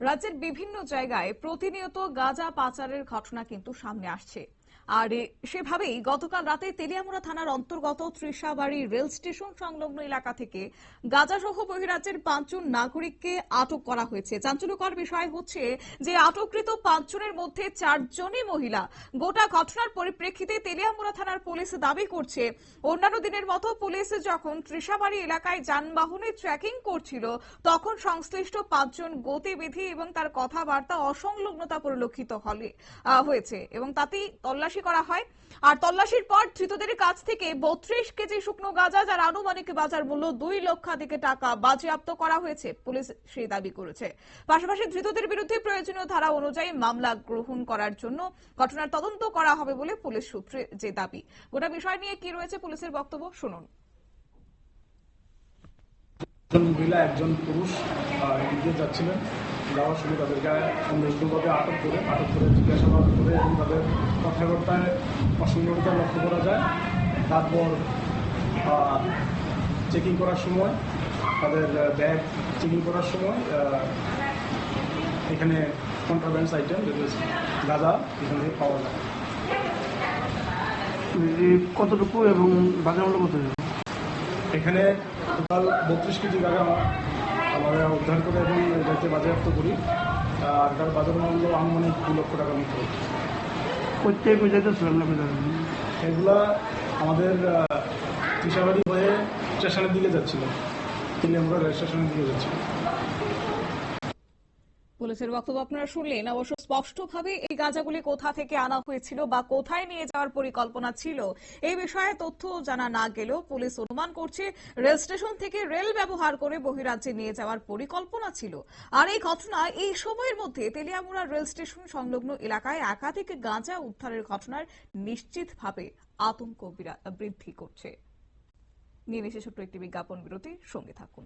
রাজ্যের বিভিন্ন জায়গায় প্রতিনিয়ত গাঁজা পাচারের ঘটনা কিন্তু সামনে আসছে। আর সেভাবেই গতকাল রাতে তেলিয়ামুড়া থানার অন্তর্গত ত্রিশাবাড়ি রেল স্টেশন সংলগ্ন এলাকা থেকে গাঁজা সহ বহিরাজ্যের পাঁচজন নাগরিককে আটক করা হয়েছে। চাঞ্চল্যকর বিষয় হচ্ছে যে আটককৃত পাঁচজনের মধ্যে চারজনই মহিলা। গোটা ঘটনার পরিপ্রেক্ষিতে তেলিয়ামুড়া থানার পুলিশ দাবি করছে, অন্যান্য দিনের মতো পুলিশ যখন ত্রিশাবাড়ি এলাকায় যানবাহনে ট্র্যাকিং করছিল, তখন সংশ্লিষ্ট পাঁচজন গতিবিধি এবং তার কথাবার্তা অসংলগ্নতা পরিলক্ষিত হলে হয়েছে এবং তাতেই তল্লাশি করা হয়। আর তল্লাশির পর ধৃতদের কাছ থেকে বত্রিশ কেজি শুকনো গাঁজা যার আনুমানিক বাজার মূল্য দুই লক্ষাধিক টাকা বাজেয়াপ্ত করা হয়েছে, পুলিশ সেই দাবি করেছে। পাশাপাশি ধৃতদের বিরুদ্ধে প্রয়োজনীয় ধারা অনুযায়ী মামলা গ্রহণ করার জন্য ঘটনার তদন্ত করা হবে বলে পুলিশ সূত্রে যে দাবি। গোটা বিষয় নিয়ে কি রয়েছে পুলিশের বক্তব্য শুনুন। একজন মহিলা, একজন পুরুষ দিয়ে যাচ্ছিলেন। যাওয়ার সময় তাদেরকে সন্দেহভাবে আটক করে আটক করে জিজ্ঞাসাবাদ করে এবং তাদের কথাবার্তায় অসংগতা লক্ষ্য করা যায়। তারপর চেকিং করার সময় তাদের ব্যাগ চেকিং করার সময় এখানে কন্ট্রাভেন্স আইটেম গাঁজা এখান থেকে পাওয়া যায়। কতটুকু এবং বাজার মূল্য কত? এখানে টোটাল বত্রিশ কেজি গাঁজা আমার উদ্ধার করে এবং এটাকে বাজেয়াপ্ত করি। আর তার বাজার মূল্য আনুমানিক দু লক্ষ টাকার মতো। প্রত্যেক বুঝাতে এগুলা আমাদের তিসাবাড়ি হয়ে স্টেশনের দিকে যাচ্ছিল। আমরা রেল স্টেশনের দিকে যাচ্ছিল। পুলিশের বক্তব্য আপনারা শুনলেন। অবশ্য স্পষ্টভাবে এই গাঁজাগুলি কোথা থেকে আনা হয়েছিল বা কোথায় নিয়ে যাওয়ার পরিকল্পনা ছিল এই বিষয়ে তথ্য জানা না গেলেও পুলিশ অনুমান করছে, রেল স্টেশন থেকে রেল ব্যবহার করে বহিরাজ্যে নিয়ে যাওয়ার পরিকল্পনা ছিল। আর এই ঘটনা এই সময়ের মধ্যে তেলিয়ামুড়া রেল স্টেশন সংলগ্ন এলাকায় একাধিক গাঁজা উদ্ধারের ঘটনার নিশ্চিতভাবে আতঙ্ক বৃদ্ধি করছে। নিয়ে একটি বিজ্ঞাপন বিরতি, সঙ্গে থাকুন।